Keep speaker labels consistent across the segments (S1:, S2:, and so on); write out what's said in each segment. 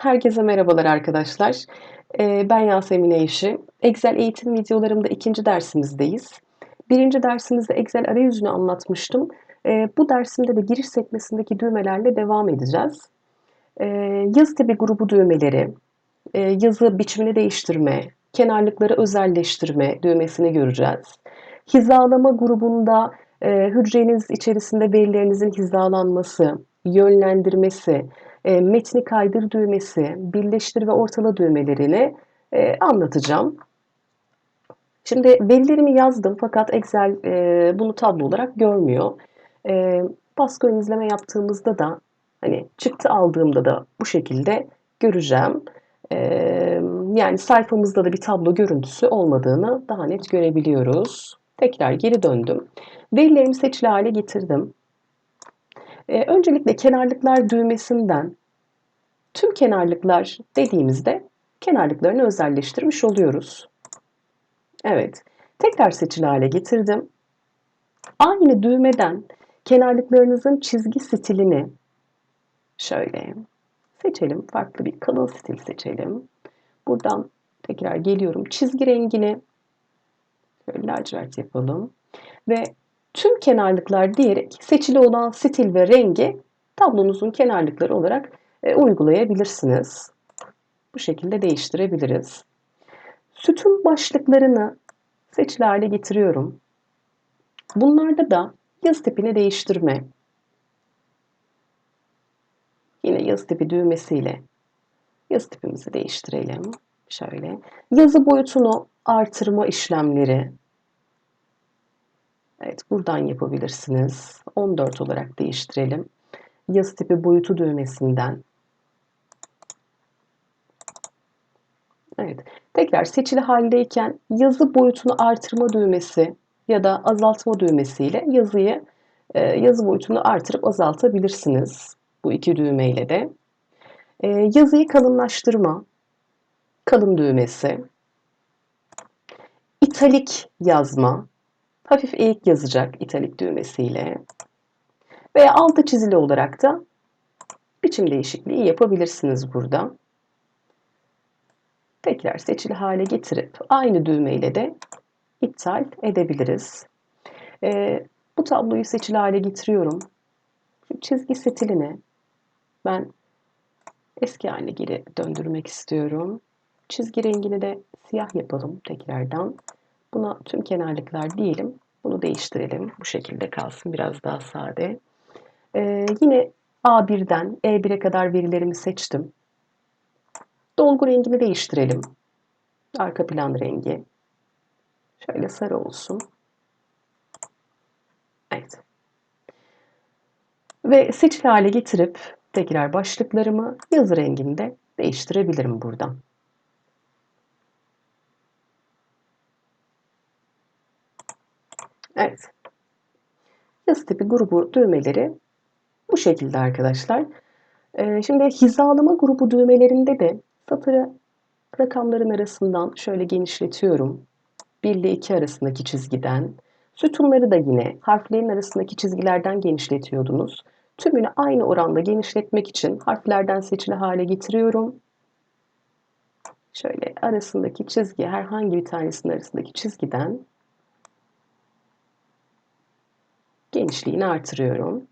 S1: Herkese merhabalar arkadaşlar. Eee, ben Yasemin Eyşi. Excel eğitim videolarımda ikinci dersimizdeyiz. Birinci dersimizde Excel arayüzünü anlatmıştım. Eee, bu dersimde de giriş sekmesindeki düğmelerle devam edeceğiz. Eee, yazı tipi grubu düğmeleri, eee, yazı biçimini değiştirme, kenarlıkları özelleştirme düğmesini göreceğiz. Hizalama grubunda eee, hücreniz içerisinde verilerinizin hizalanması, yönlendirmesi, eee, metni kaydır düğmesi, birleştir ve ortala düğmelerini eee, anlatacağım. Şimdi verilerimi yazdım fakat Excel eee, bunu tablo olarak görmüyor. Eee, baskı ön izleme yaptığımızda da hani çıktı aldığımda da bu şekilde göreceğim. Eee, yani sayfamızda da bir tablo görüntüsü olmadığını daha net görebiliyoruz. Tekrar geri döndüm. Verilerimi seçili hale getirdim. Eee, öncelikle kenarlıklar düğmesinden tüm kenarlıklar dediğimizde kenarlıklarını özelleştirmiş oluyoruz. Evet. Tekrar seçili hale getirdim. Aynı düğmeden kenarlıklarınızın çizgi stilini şöyle seçelim. Farklı bir kalın stil seçelim. Buradan tekrar geliyorum. Çizgi rengini şöyle lacivert yapalım. Ve tüm kenarlıklar diyerek seçili olan stil ve rengi tablonuzun kenarlıkları olarak e, uygulayabilirsiniz. Bu şekilde değiştirebiliriz. Sütun başlıklarını seçili hale getiriyorum. Bunlarda da yazı tipini değiştirme. Yine yazı tipi düğmesiyle yazı tipimizi değiştirelim. Şöyle. Yazı boyutunu artırma işlemleri. Evet buradan yapabilirsiniz. 14 olarak değiştirelim. Yazı tipi boyutu düğmesinden. Evet. Tekrar seçili haldeyken yazı boyutunu artırma düğmesi ya da azaltma düğmesiyle yazıyı e, yazı boyutunu artırıp azaltabilirsiniz. Bu iki düğmeyle de. E, yazıyı kalınlaştırma, kalın düğmesi, italik yazma, hafif eğik yazacak italik düğmesiyle veya altı çizili olarak da biçim değişikliği yapabilirsiniz burada. Tekrar seçili hale getirip aynı düğmeyle de iptal edebiliriz. Ee, bu tabloyu seçili hale getiriyorum. Çizgi stilini ben eski haline geri döndürmek istiyorum. Çizgi rengini de siyah yapalım tekrardan. Buna tüm kenarlıklar diyelim. Bunu değiştirelim. Bu şekilde kalsın. Biraz daha sade. Ee, yine A1'den E1'e kadar verilerimi seçtim. Dolgu rengini değiştirelim. Arka plan rengi. Şöyle sarı olsun. Evet. Ve seçili hale getirip tekrar başlıklarımı yazı renginde değiştirebilirim buradan. Evet. Yazı tipi grubu düğmeleri bu şekilde arkadaşlar. Ee, şimdi hizalama grubu düğmelerinde de satırı rakamların arasından şöyle genişletiyorum. 1 ile 2 arasındaki çizgiden. Sütunları da yine harflerin arasındaki çizgilerden genişletiyordunuz. Tümünü aynı oranda genişletmek için harflerden seçili hale getiriyorum. Şöyle arasındaki çizgi herhangi bir tanesinin arasındaki çizgiden genişliğini artırıyorum.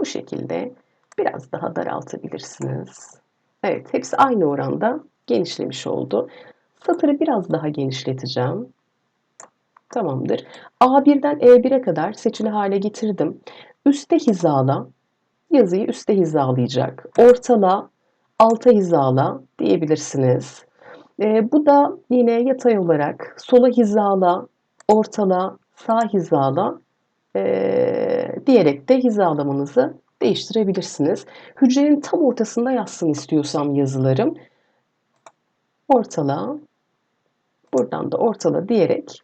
S1: Bu şekilde biraz daha daraltabilirsiniz. Evet, hepsi aynı oranda genişlemiş oldu. Satırı biraz daha genişleteceğim. Tamamdır. A1'den E1'e kadar seçili hale getirdim. Üste hizala, yazıyı üste hizalayacak. Ortala, alta hizala diyebilirsiniz. E, bu da yine yatay olarak sola hizala, ortala, sağ hizala e, diyerek de hizalamanızı değiştirebilirsiniz. Hücrenin tam ortasında yazsın istiyorsam yazılarım. Ortala, buradan da ortala diyerek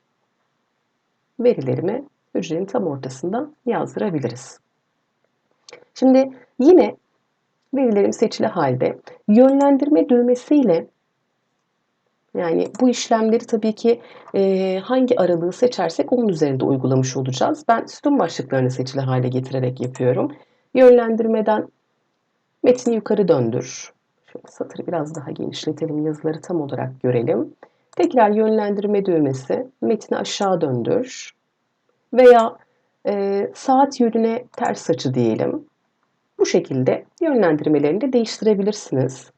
S1: verilerimi hücrenin tam ortasında yazdırabiliriz. Şimdi yine verilerim seçili halde yönlendirme düğmesiyle yani bu işlemleri tabii ki e, hangi aralığı seçersek onun üzerinde uygulamış olacağız. Ben sütun başlıklarını seçili hale getirerek yapıyorum. Yönlendirmeden metni yukarı döndür. satırı biraz daha genişletelim, yazıları tam olarak görelim. Tekrar yönlendirme düğmesi, metni aşağı döndür veya e, saat yönüne ters açı diyelim. Bu şekilde yönlendirmelerini de değiştirebilirsiniz.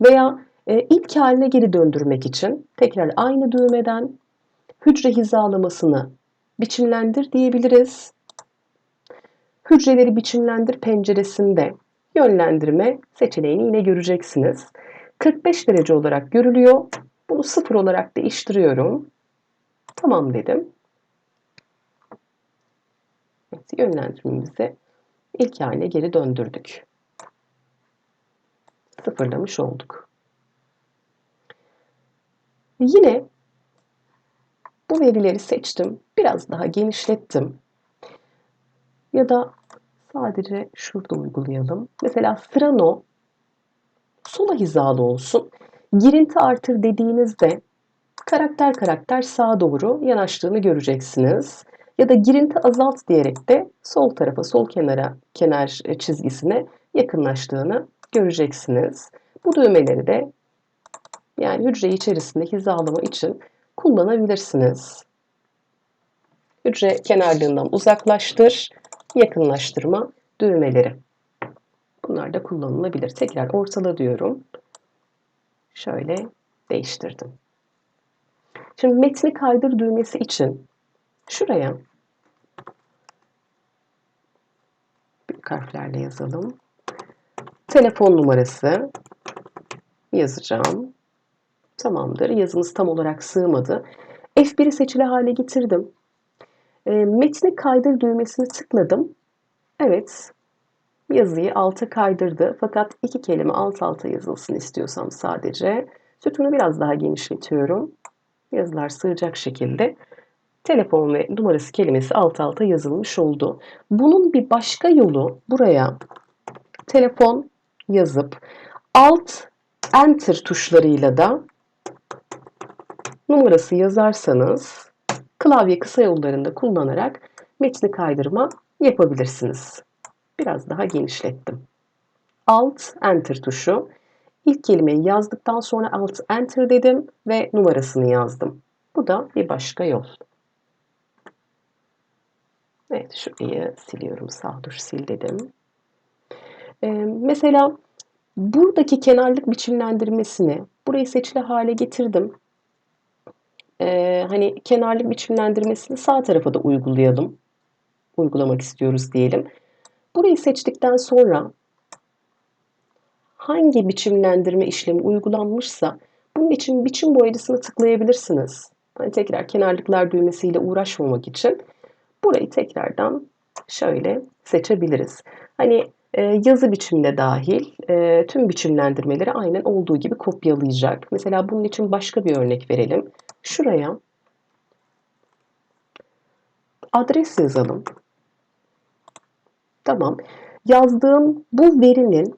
S1: Veya e, ilk haline geri döndürmek için tekrar aynı düğmeden hücre hizalamasını biçimlendir diyebiliriz. Hücreleri biçimlendir penceresinde yönlendirme seçeneğini yine göreceksiniz. 45 derece olarak görülüyor. Bunu sıfır olarak değiştiriyorum. Tamam dedim. Evet, yönlendirmemizi ilk haline geri döndürdük. Sıfırlamış olduk. Yine bu verileri seçtim. Biraz daha genişlettim. Ya da sadece şurada uygulayalım. Mesela sıra no sola hizalı olsun. Girinti artır dediğinizde karakter karakter sağa doğru yanaştığını göreceksiniz. Ya da girinti azalt diyerek de sol tarafa, sol kenara, kenar çizgisine yakınlaştığını göreceksiniz. Bu düğmeleri de yani hücre içerisinde hizalama için kullanabilirsiniz. Hücre kenarlığından uzaklaştır, yakınlaştırma düğmeleri. Bunlar da kullanılabilir. Tekrar ortala diyorum. Şöyle değiştirdim. Şimdi metni kaydır düğmesi için şuraya büyük harflerle yazalım. Telefon numarası yazacağım. Tamamdır. Yazımız tam olarak sığmadı. F1'i seçili hale getirdim. E, metni kaydır düğmesini tıkladım. Evet, yazıyı alta kaydırdı. Fakat iki kelime alt alta yazılsın istiyorsam sadece. Sütunu biraz daha genişletiyorum. Yazılar sığacak şekilde. Telefon ve numarası kelimesi alt alta yazılmış oldu. Bunun bir başka yolu buraya telefon yazıp alt enter tuşlarıyla da numarası yazarsanız klavye kısa yollarında kullanarak metni kaydırma yapabilirsiniz. Biraz daha genişlettim. Alt Enter tuşu. İlk kelimeyi yazdıktan sonra Alt Enter dedim ve numarasını yazdım. Bu da bir başka yol. Evet şurayı siliyorum. Sağ tuş sil dedim. Ee, mesela buradaki kenarlık biçimlendirmesini burayı seçili hale getirdim. Ee, hani kenarlık biçimlendirmesini sağ tarafa da uygulayalım. Uygulamak istiyoruz diyelim. Burayı seçtikten sonra hangi biçimlendirme işlemi uygulanmışsa bunun için biçim boyacısını tıklayabilirsiniz. Hani tekrar kenarlıklar düğmesiyle uğraşmamak için burayı tekrardan şöyle seçebiliriz. Hani e, yazı biçimde dahil e, tüm biçimlendirmeleri aynen olduğu gibi kopyalayacak. Mesela bunun için başka bir örnek verelim. Şuraya adres yazalım. Tamam. Yazdığım bu verinin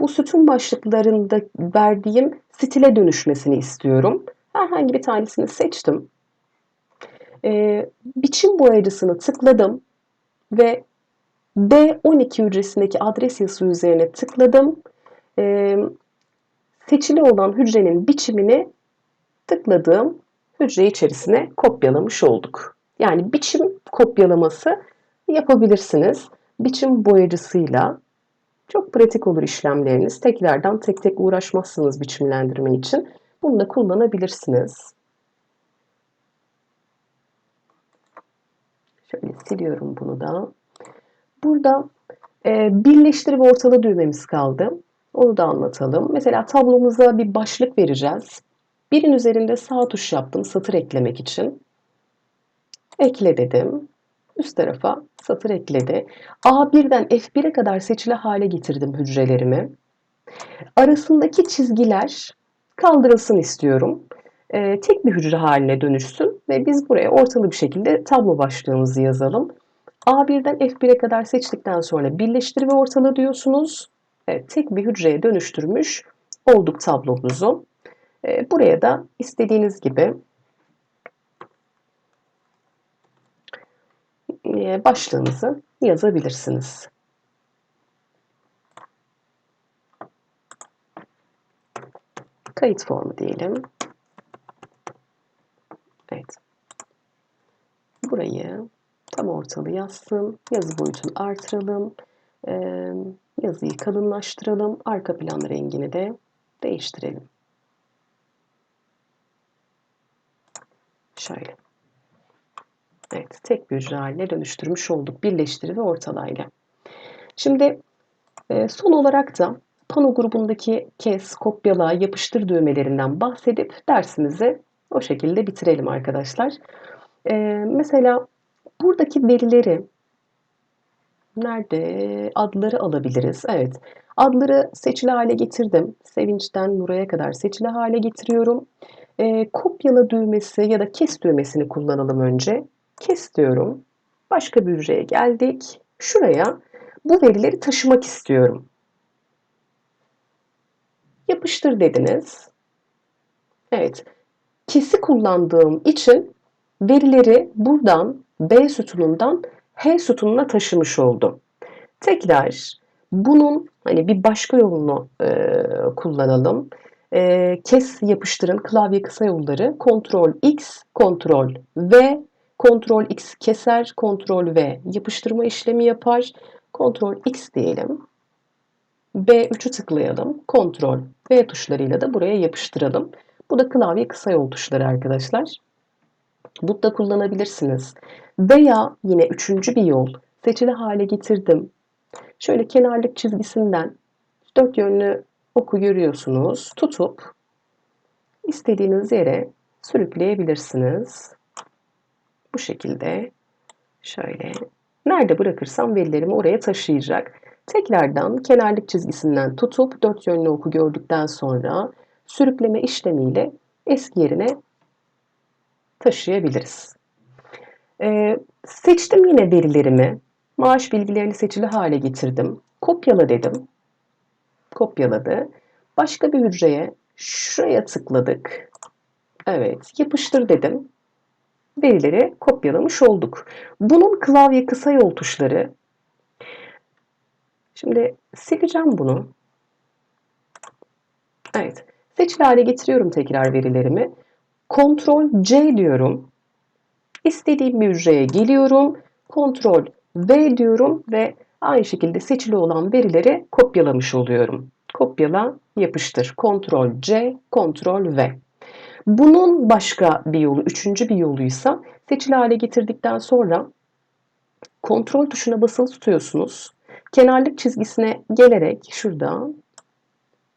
S1: bu sütun başlıklarında verdiğim stile dönüşmesini istiyorum. Herhangi bir tanesini seçtim. Ee, biçim boyacısını tıkladım ve B12 hücresindeki adres yazısı üzerine tıkladım. Ee, seçili olan hücrenin biçimini tıkladığım hücre içerisine kopyalamış olduk. Yani biçim kopyalaması yapabilirsiniz biçim boyacısıyla çok pratik olur işlemleriniz. Tekrardan tek tek uğraşmazsınız biçimlendirme için. Bunu da kullanabilirsiniz. Şöyle siliyorum bunu da. Burada e, birleştir ve ortala düğmemiz kaldı. Onu da anlatalım. Mesela tablomuza bir başlık vereceğiz. Birin üzerinde sağ tuş yaptım satır eklemek için. Ekle dedim üst tarafa satır ekledi. A1'den F1'e kadar seçili hale getirdim hücrelerimi. Arasındaki çizgiler kaldırılsın istiyorum. Ee, tek bir hücre haline dönüşsün ve biz buraya ortalı bir şekilde tablo başlığımızı yazalım. A1'den F1'e kadar seçtikten sonra birleştir ve ortala diyorsunuz. Evet, tek bir hücreye dönüştürmüş olduk tablomuzu. Ee, buraya da istediğiniz gibi E, başlığınızı yazabilirsiniz. Kayıt formu diyelim. Evet. Burayı tam ortalı yazsın. Yazı boyutunu artıralım. Ee, yazıyı kalınlaştıralım. Arka plan rengini de değiştirelim. Şöyle. Evet, tek bir hücre haline dönüştürmüş olduk. Birleştiri ve ortalayla. Şimdi e, son olarak da pano grubundaki kes, kopyala, yapıştır düğmelerinden bahsedip dersimizi o şekilde bitirelim arkadaşlar. E, mesela buradaki verileri nerede adları alabiliriz? Evet. Adları seçili hale getirdim. Sevinçten Nuray'a kadar seçili hale getiriyorum. E, kopyala düğmesi ya da kes düğmesini kullanalım önce. Kes diyorum. Başka bir hücreye geldik. Şuraya bu verileri taşımak istiyorum. Yapıştır dediniz. Evet. Kesi kullandığım için verileri buradan B sütunundan H sütununa taşımış oldum. Tekrar bunun hani bir başka yolunu e, kullanalım. E, kes yapıştırın klavye kısa yolları Ctrl X, Ctrl V, Ctrl X keser, Ctrl V yapıştırma işlemi yapar. Ctrl X diyelim. B3'ü tıklayalım. Ctrl V tuşlarıyla da buraya yapıştıralım. Bu da klavye kısa yol tuşları arkadaşlar. Bu da kullanabilirsiniz. Veya yine üçüncü bir yol. Seçili hale getirdim. Şöyle kenarlık çizgisinden dört yönlü oku görüyorsunuz. Tutup istediğiniz yere sürükleyebilirsiniz. Bu şekilde şöyle nerede bırakırsam verilerimi oraya taşıyacak. Tekrardan kenarlık çizgisinden tutup dört yönlü oku gördükten sonra sürükleme işlemiyle eski yerine taşıyabiliriz. Ee, seçtim yine verilerimi. Maaş bilgilerini seçili hale getirdim. Kopyala dedim. Kopyaladı. Başka bir hücreye şuraya tıkladık. Evet, yapıştır dedim. Verileri kopyalamış olduk. Bunun klavye kısa yol tuşları. Şimdi sileceğim bunu. Evet, seçili hale getiriyorum tekrar verilerimi. Ctrl C diyorum. İstediğim bir hücreye geliyorum. Ctrl V diyorum ve aynı şekilde seçili olan verileri kopyalamış oluyorum. Kopyala, yapıştır. Ctrl C, Ctrl V. Bunun başka bir yolu, üçüncü bir yoluysa seçili hale getirdikten sonra kontrol tuşuna basılı tutuyorsunuz. Kenarlık çizgisine gelerek şurada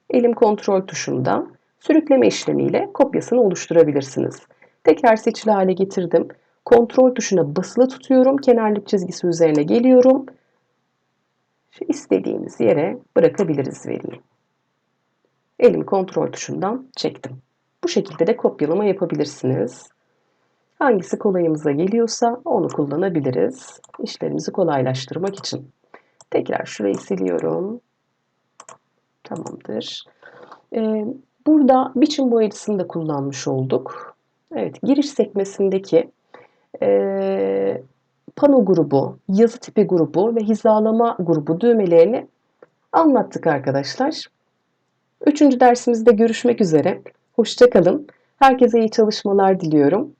S1: elim kontrol tuşunda sürükleme işlemiyle kopyasını oluşturabilirsiniz. Tekrar seçili hale getirdim. Kontrol tuşuna basılı tutuyorum. Kenarlık çizgisi üzerine geliyorum. Şu istediğimiz yere bırakabiliriz veriyi. Elim kontrol tuşundan çektim. Bu şekilde de kopyalama yapabilirsiniz. Hangisi kolayımıza geliyorsa onu kullanabiliriz. İşlerimizi kolaylaştırmak için. Tekrar şurayı siliyorum. Tamamdır. Ee, burada biçim boyacısını da kullanmış olduk. Evet, giriş sekmesindeki e, pano grubu, yazı tipi grubu ve hizalama grubu düğmelerini anlattık arkadaşlar. Üçüncü dersimizde görüşmek üzere. Hoşçakalın. Herkese iyi çalışmalar diliyorum.